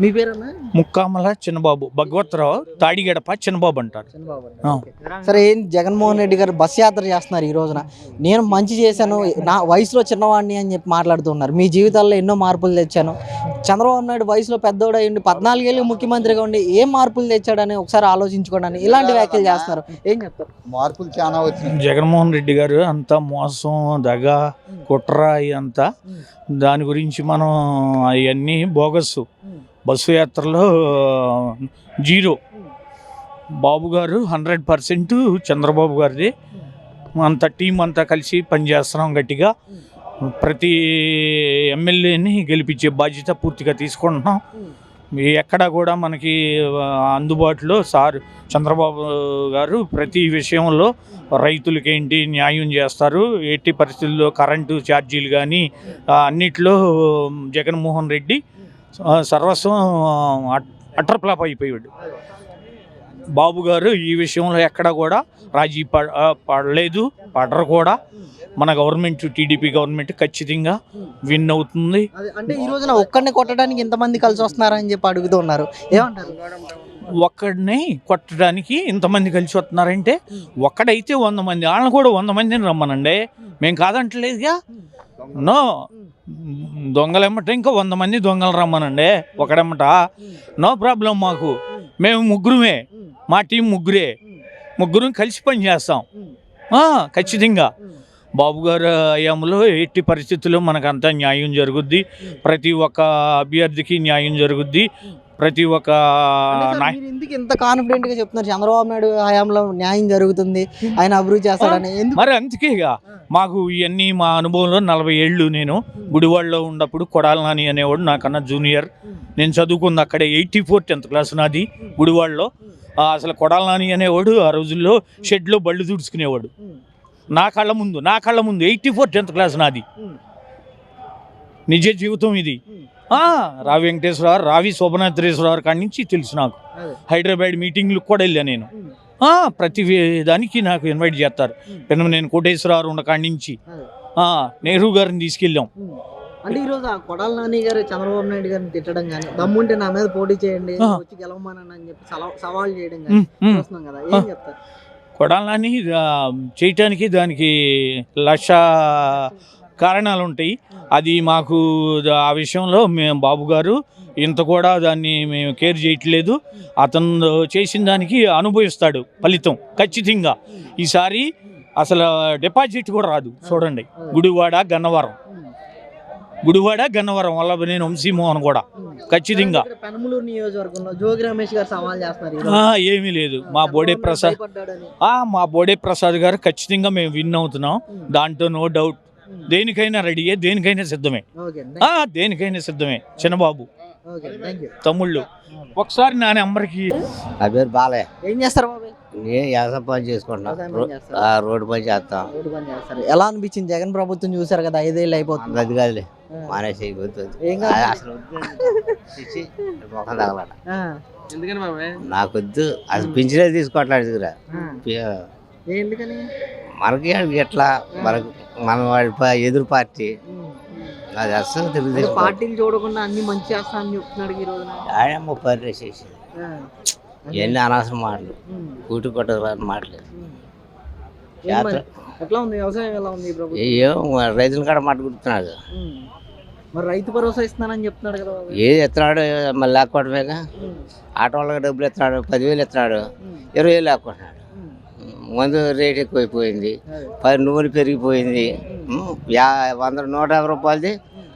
మీ పేరన్నా? ముక్కామల చిన్నబాబు. భగవత్రావు తాడిగడప చిన్నబాబు అంటారు. సరే ఏం జగన్మోహన్ రెడ్డి గారు బస్ యాత్ర చేస్తున్నారు ఈ రోజున. నేను మంచి చేశాను. నా వయసులో చిన్నవాడిని అని చెప్పి మాట్లాడుతున్నారు. మీ జీవితాల్లో ఎన్నో మార్పులు తెచ్చాను. చంద్రబాబు నాయుడు వయసులో పెద్దోడు అయ్యండి పద్నాలుగేళ్ళు ముఖ్యమంత్రిగా ఉండి ఏం మార్పులు తెచ్చాడని ఒకసారి ఆలోచించుకోవడానికి ఇలాంటి వ్యాఖ్యలు చేస్తున్నారు. ఏం చెప్తారు? మార్పులు చాలా వచ్చినాయి. జగన్మోహన్ రెడ్డి గారు అంతా మోసం దగ కుట్ర ఇదంతా. దాని గురించి మనం అవన్నీ బోగస్సు. బస్సు యాత్రలో జీరో. బాబు గారు హండ్రెడ్ పర్సెంట్ చంద్రబాబు గారిది. అంత టీం అంతా కలిసి పనిచేస్తున్నాం గట్టిగా. ప్రతి ఎమ్మెల్యేని గెలిపించే బాధ్యత పూర్తిగా తీసుకుంటున్నాం. ఎక్కడ కూడా మనకి అందుబాటులో సార్ చంద్రబాబు గారు ప్రతి విషయంలో రైతులకేంటి న్యాయం చేస్తారు ఎట్టి పరిస్థితుల్లో కరెంటు ఛార్జీలు కానీ అన్నిట్లో జగన్మోహన్ రెడ్డి సర్వస్వం అటర్ ఫ్లాప్ అయిపోయాడు బాబు గారు ఈ విషయంలో ఎక్కడ కూడా రాజీ పడలేదు పడరు కూడా. మన గవర్నమెంట్ టీడీపీ గవర్నమెంట్ ఖచ్చితంగా విన్ అవుతుంది. అంటే ఈ రోజున ఒక్కడిని కొట్టడానికి ఇంతమంది కలిసి వస్తున్నారని చెప్పి అడుగుతున్నారు ఏమంటారు? ఒక్కడిని కొట్టడానికి ఇంతమంది కలిసి వస్తున్నారంటే ఒక్కడైతే వంద మంది వాళ్ళని కూడా వంద మందిని రమ్మనండి. మేము కాదంటలేదుగా. నో. దొంగలెమ్మట ఇంకా వంద మంది దొంగలు రమ్మనండి. ఒకడెమ్మట నో ప్రాబ్లం మాకు. మేము ముగ్గురమే. మా టీం ముగ్గురే. ముగ్గురం కలిసి పని చేస్తాం. ఖచ్చితంగా. బాబు గారు హయాంలో ఎట్టి పరిస్థితుల్లో మనకంతా న్యాయం జరుగుద్ది. ప్రతి ఒక్క అభ్యర్థికి న్యాయం జరుగుద్ది. ప్రతి ఒక్క ఎందుకు ఇంత కాన్ఫిడెంట్గా చెప్తున్నారు? చంద్రబాబు నాయుడు హయాంలో న్యాయం జరుగుతుంది. ఆయన అభివృద్ధి చేస్తాడని మరి అందుకేగా మాకు ఇవన్నీ మా అనుభవంలో నలభై ఏళ్ళు నేను గుడివాడలో ఉన్నప్పుడు కొడాల నాని అనేవాడు నాకన్నా జూనియర్. నేను చదువుకుంది అక్కడే ఎయిటీ ఫోర్ టెన్త్ క్లాస్ నాది గుడివాడలో. అసలు కొడాల నాని అనేవాడు ఆ రోజుల్లో షెడ్లో బళ్ళు తుడుచుకునేవాడు. నా కళ్ళ ముందు నా కళ్ళ ముందు ఎయిటీ ఫోర్ టెన్త్ క్లాస్ నాది. నిజ జీవితం ఇది. రావి వెంకటేశ్వరరావు రావి శోభనాథరేశ్వరరావు కాడి నుంచి తెలుసు నాకు. హైదరాబాద్ మీటింగ్లకు కూడా వెళ్ళా నేను. ఆ, ప్రతి దానికి నాకు ఇన్వైట్ చేస్తారు. పెద్ద నేను కోటేశ్వరరావు ఉన్న కాడి నుంచి. నెహ్రూ గారిని తీసుకెళ్ళాం. అంటే ఈ రోజు ఆ కొడాల నాని గారు చంద్రబాబు నాయుడు గారిని తిట్టడం కానీ దమ్ముంటే నా మీద పోటీ చేయండి. వచ్చి గెలవమని అని చెప్పి సవాల్ చేయడం కానీ. చూస్తున్నాం కదా. ఏం చెప్తారు? కొడాలని చేయటానికి దానికి లక్ష కారణాలు ఉంటాయి అది మాకు ఆ విషయంలో మేము బాబు గారు ఇంత కూడా దాన్ని మేము కేర్ చేయట్లేదు అతను చేసిన దానికి అనుభవిస్తాడు ఫలితం ఖచ్చితంగా. ఈసారి అసలు డిపాజిట్ కూడా రాదు. చూడండి. గుడివాడ గన్నవరం. గుడివాడ గన్నవరం వల్ల నేను వంశీమోహన్ కూడా ఖచ్చితంగా. ఇక్కడ పెనమలూరు నియోజకవర్గంలో జోగి రమేష్ గారు సవాల్ చేస్తున్నారు ఈ రోజు. ఆ, ఏమీ లేదు. మా బోడే ప్రసాద్ మా బోడే ప్రసాద్ గారు ఖచ్చితంగా మేము విన్ అవుతున్నాం. దాంట్లో నో డౌట్ దేనికైనా రెడీయే దేనికైనా సిద్ధమే. ఓకే ఆ, దేనికైనా సిద్ధమే. చిన్నబాబు. తమ్ముళ్ళు. ఒకసారి నా నెంబర్కి పేరు బాలయ్య. ఏం చేస్తారు నేను వ్యవసాయం పని చేసుకుంటున్నా. రోడ్డు పని చేస్తాం. ఎలా అనిపించింది? జగన్ ప్రభుత్వం చూసారు కదా ఐదేళ్ళు అయిపోతుంది. అది కాదులే. మానేసి. అసలు ముఖం తగలట ఆ, నాకు వద్దు అసలు పింఛనే తీసుకోవట్లేదు దగ్గర ఎందుకని? మనకి ఎట్లా? మనకు మన వాడి ప- ఎదురు పార్టీ. అది అసలు తెలుగుదేశం పార్టీ పార్టీలు చూడకుండా అన్ని మంచి చేస్తా అని చెప్తున్నాడు ఈ రోజున. ఆడేమో పరిరేసేసి ఆ. ఎన్ని అనవసరం మాటలు. కూటి కొట్ట. ఏం? ఎట్లా ఉంది? వ్యవసాయం ఎలా ఉంది ఏమో రైతుల కాడ మాట గుర్తున్నాడు. మరి రైతు భరోసా ఇస్తున్నానని చెప్తున్నాడు కదా ఏది ఎత్తున్నాడు? మళ్ళీ లేకపోవడమేగా ఆటో వాళ్ళకి డబ్బులు ఎత్తున్నాడు? పదివేలు ఎత్తున్నాడు? ఇరవై వేలు లేకుంటున్నాడు ఉమ్. మందు రేట్ ఎక్కువైపోయింది. పది నూనె పెరిగిపోయింది. యా వంద నూట యాభై రూపాయలది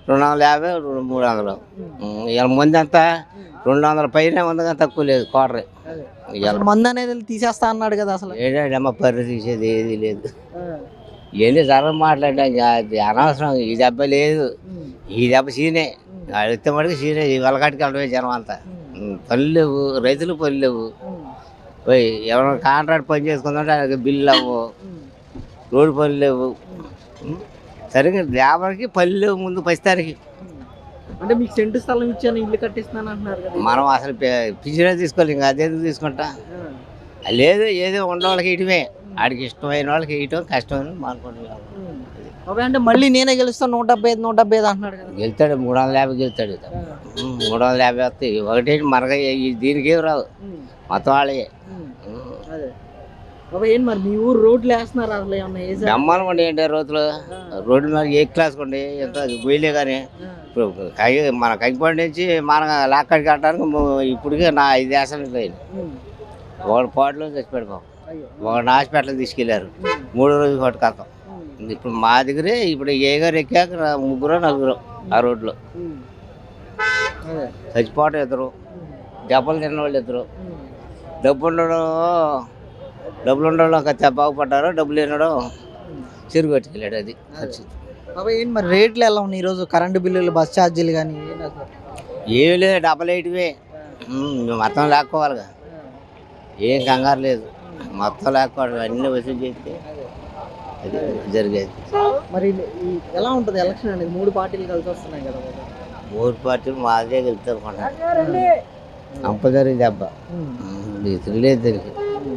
రెండు వందల యాభై రెండు మూడు వందలు. ఇవాళ మంది అంతా రెండు వందల పైన వందగా తక్కువ లేదు కోటరే. ఇవాళ మందు అనేది తీసేస్తా అన్నాడు కదా అసలు. ఏంటంటే పర్రి తీసేది ఏది లేదు. ఇవన్నీ జరగ మాట్లాడడం అనవసరం ఈ దెబ్బ లేదు. ఈ దెబ్బ సీనే. అడిగితే మటుకు సీనే ఈ వలకాటికి వెళ్ళడమే జనం అంతా. పనులు లేవు రైతులు పనులు లేవు. ఎవరైనా కాంట్రాక్ట్ పని చేసుకుందంటే ఆయనకి బిల్లు అవ్వు. రోడ్డు పనులు లేవు? సరిగ్గా లేబర్కి పనులు లేవు ముందు పసితారికి అంటే మీకు సెంటు స్థలం ఇచ్చాను ఇల్లు కట్టిస్తున్నాను అంటున్నారు కదా. మనం అసలు పిచ్చినే తీసుకోవాలి ఇంకా అదేందుకు తీసుకుంటా? లేదు ఏదో ఉన్న వాళ్ళకి ఇయటమే ఆడికి ఇష్టమైన వాళ్ళకి ఇయటం కష్టమైన మానుకుంటున్నాం అంటే మళ్ళీ నేనే గెలుస్తాను నూట డెబ్బై ఐదు నూట డెబ్బై ఐదు అంటున్నాడు కదా. గెలుతాడు మూడు వందల యాభై గెలుతాడు. మూడు వందల యాభై వస్తాయి ఒకటి ఈ- దీనికి ఏం రావు మొత్తం వాళ్ళే. మరి మీ ఊరు రోడ్లు వేస్తున్నారు అసలు ఏమన్నా? బ్రహ్మాండం ఏంటి రోజులు రోడ్డు మీద ఏ క్లాస్ కొండి ఎంత గొయ్యలే కానీ. ఇప్పుడు కై మన కైపాడు నుంచి మన లాక్కడికి కట్టడానికి ఇప్పటికే నా ఐదు దేశాలు పోయింది. ఒకడు పాటలో చచ్చిపోయాడు. ఒకడు హాస్పిటల్ తీసుకెళ్ళారు మూడో రోజు పట్టుకొస్తాం ఉమ్. ఇప్పుడు మా దగ్గరే ఇప్పుడు ఏ గారు ఎక్కాక ముగ్గురు నలుగురు ఆ రోడ్లో. చచ్చిపోవటం ఇద్దరు దెబ్బలు తిన్న వాళ్ళు ఇద్దరు. డబ్బు ఉండడం డబ్బులు ఉండడం కొంచెం బాగుపడ్డారు డబ్బులు తినడం చిరుగు పట్టుకెళ్ళాడు అది. పరిస్థితి బాబాయ్ ఏంటి మరి రేట్లు ఎలా ఉన్నాయి ఈరోజు? కరెంటు బిల్లులు బస్ ఛార్జీలు కానీ? ఏమి లేదు డబల్ ఎయిట్వే. మేము మొత్తం లాక్కోవాలిగా. ఏం కంగారు లేదు. మొత్తం లాక్కోవాలి అన్ని వసూలు చేస్తే అది జరిగేది. మరి ఎలా ఉంటుంది ఎలక్షన్ అనేది? మూడు పార్టీలు కలిసి వస్తున్నాయి కదా. మూడు పార్టీలు మాదే గెలుతారు అనుకుంటా కంపల్సరీ దెబ్బ. లేదు దీనికి.